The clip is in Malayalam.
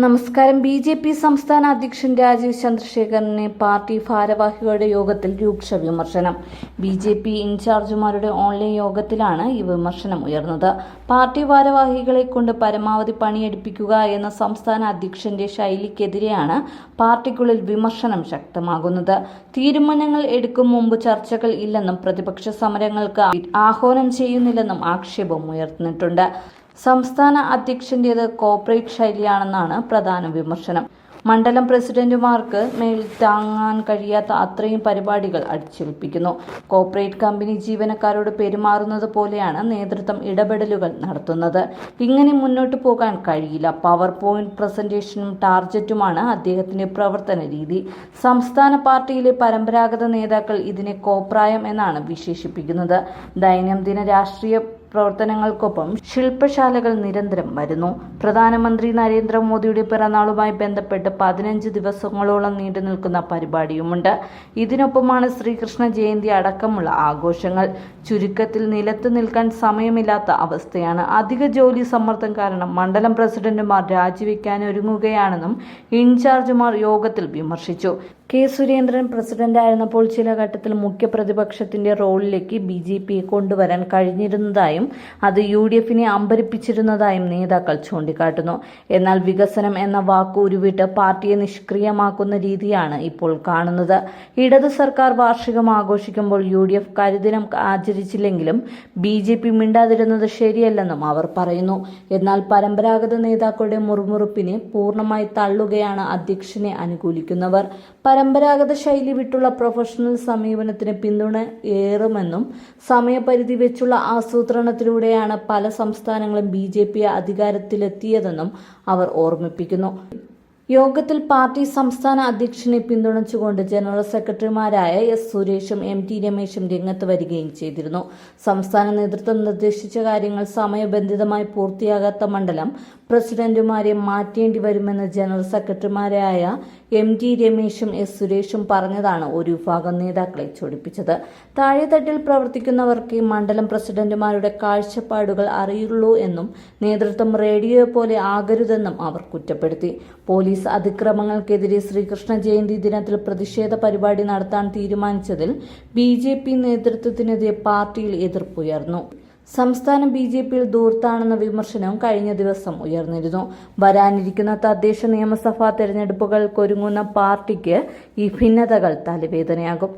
നമസ്കാരം. ബി ജെ പി സംസ്ഥാന അധ്യക്ഷൻ രാജീവ് ചന്ദ്രശേഖരനെ പാർട്ടി ഭാരവാഹികളുടെ യോഗത്തിൽ രൂക്ഷ വിമർശനം. ബി ജെ പി ഇൻചാർജുമാരുടെ ഓൺലൈൻ യോഗത്തിലാണ് ഈ വിമർശനം ഉയർന്നത്. പാർട്ടി ഭാരവാഹികളെ കൊണ്ട് പരമാവധി പണിയെടുപ്പിക്കുക എന്ന സംസ്ഥാന അധ്യക്ഷന്റെ ശൈലിക്കെതിരെയാണ് പാർട്ടിക്കുള്ളിൽ വിമർശനം ശക്തമാകുന്നത്. തീരുമാനങ്ങൾ എടുക്കും മുമ്പ് ചർച്ചകൾ ഇല്ലെന്നും പ്രതിപക്ഷ സമരങ്ങൾക്ക് ആഹ്വാനം ചെയ്യുന്നില്ലെന്നും ആക്ഷേപം ഉയർന്നിട്ടുണ്ട്. സംസ്ഥാന അധ്യക്ഷന്റേത് കോർപ്പറേറ്റ് ശൈലിയാണെന്നാണ് പ്രധാന വിമർശനം. മണ്ഡലം പ്രസിഡന്റുമാർക്ക് മേൽ താങ്ങാൻ കഴിയാത്ത അത്രയും പരിപാടികൾ അടിച്ചേൽപ്പിക്കുന്നു. കോർപ്പറേറ്റ് കമ്പനി ജീവനക്കാരോട് പെരുമാറുന്നത് പോലെയാണ് നേതൃത്വം ഇടപെടലുകൾ നടത്തുന്നത്. ഇങ്ങനെ മുന്നോട്ട് പോകാൻ കഴിയില്ല. പവർ പോയിന്റ് പ്രസന്റേഷനും ടാർജറ്റുമാണ് അദ്ദേഹത്തിന്റെ പ്രവർത്തന രീതി. സംസ്ഥാന പാർട്ടിയിലെ പരമ്പരാഗത നേതാക്കൾ ഇതിനെ കോപ്രായം എന്നാണ് വിശേഷിപ്പിക്കുന്നത്. ദൈനംദിന രാഷ്ട്രീയ പ്രവർത്തനങ്ങൾക്കൊപ്പം ശില്പശാലകൾ നിരന്തരം വരുന്നു. പ്രധാനമന്ത്രി നരേന്ദ്രമോദിയുടെ പിറന്നാളുമായി ബന്ധപ്പെട്ട് പതിനഞ്ച് ദിവസങ്ങളോളം നീണ്ടു നിൽക്കുന്ന പരിപാടിയുമുണ്ട്. ഇതിനൊപ്പമാണ് ശ്രീകൃഷ്ണ ജയന്തി അടക്കമുള്ള ആഘോഷങ്ങൾ. ചുരുക്കത്തിൽ നിലത്ത് നിൽക്കാൻ സമയമില്ലാത്ത അവസ്ഥയാണ്. അധിക ജോലി സമ്മർദ്ദം കാരണം മണ്ഡലം പ്രസിഡന്റുമാർ രാജിവെക്കാനൊരുങ്ങുകയാണെന്നും ഇൻചാർജുമാർ യോഗത്തിൽ വിമർശിച്ചു. കെ സുരേന്ദ്രൻ പ്രസിഡന്റായിരുന്നപ്പോൾ ചില ഘട്ടത്തിൽ മുഖ്യ പ്രതിപക്ഷത്തിന്റെ റോളിലേക്ക് ബി ജെ പിയെ കൊണ്ടുവരാൻ കഴിഞ്ഞിരുന്നതായും അത് യു ഡി എഫിനെ അമ്പരിപ്പിച്ചിരുന്നതായും നേതാക്കൾ ചൂണ്ടിക്കാട്ടുന്നു. എന്നാൽ വികസനം എന്ന വാക്ക് ഉരുവിട്ട് പാർട്ടിയെ നിഷ്ക്രിയമാക്കുന്ന രീതിയാണ് ഇപ്പോൾ കാണുന്നത്. ഇടതു സർക്കാർ വാർഷികം ആഘോഷിക്കുമ്പോൾ യു ഡി എഫ് കരിദിനം ആചരിച്ചില്ലെങ്കിലും ബി ജെ പി മിണ്ടാതിരുന്നത് ശരിയല്ലെന്നും അവർ പറയുന്നു. എന്നാൽ പരമ്പരാഗത നേതാക്കളുടെ മുറുമുറുപ്പിനെ പൂർണമായി തള്ളുകയാണ് അധ്യക്ഷനെ അനുകൂലിക്കുന്നവർ. പരമ്പരാഗത ശൈലി വിട്ടുള്ള പ്രൊഫഷണൽ സമീപനത്തിന് പിന്തുണ ഏറുമെന്നും സമയപരിധി വെച്ചുള്ള ആസൂത്രണത്തിലൂടെയാണ് പല സംസ്ഥാനങ്ങളും ബി ജെ പി അധികാരത്തിലെത്തിയതെന്നും അവർ ഓർമ്മിപ്പിക്കുന്നു. യോഗത്തിൽ പാർട്ടി സംസ്ഥാന അധ്യക്ഷനെ പിന്തുണച്ചുകൊണ്ട് ജനറൽ സെക്രട്ടറിമാരായ എസ് സുരേഷും എം ടി രമേശും രംഗത്ത് വരികയും ചെയ്തിരുന്നു. സംസ്ഥാന നേതൃത്വം നിർദ്ദേശിച്ച കാര്യങ്ങൾ സമയബന്ധിതമായി പൂർത്തിയാകാത്ത മണ്ഡലം പ്രസിഡന്റുമാരെ മാറ്റേണ്ടി വരുമെന്ന് ജനറൽ സെക്രട്ടറിമാരായ എം ടി രമേശും എസ് സുരേഷും പറഞ്ഞതാണ് ഒരു വിഭാഗം നേതാക്കളെ ചൊടിപ്പിച്ചത്. താഴെത്തട്ടിൽ പ്രവർത്തിക്കുന്നവർക്ക് മണ്ഡലം പ്രസിഡന്റുമാരുടെ കാഴ്ചപ്പാടുകൾ അറിയുള്ളൂ എന്നും നേതൃത്വം റേഡിയോ പോലെ ആകരുതെന്നും അവർ കുറ്റപ്പെടുത്തി. പോലീസ് അതിക്രമങ്ങൾക്കെതിരെ ശ്രീകൃഷ്ണ ജയന്തി ദിനത്തിൽ പ്രതിഷേധ പരിപാടി നടത്താൻ തീരുമാനിച്ചതിൽ ബി ജെ പി നേതൃത്വത്തിനെതിരെ പാർട്ടിയിൽ എതിർപ്പുയർന്നു സംസ്ഥാനം ബി ജെ പിയിൽ ദൂർത്താണെന്ന വിമർശനവും കഴിഞ്ഞ ദിവസം ഉയർന്നിരുന്നു. വരാനിരിക്കുന്ന തദ്ദേശ നിയമസഭാ തെരഞ്ഞെടുപ്പുകൾക്കൊരുങ്ങുന്ന പാർട്ടിക്ക് ഈ ഭിന്നതകൾ തലവേദനയാകും.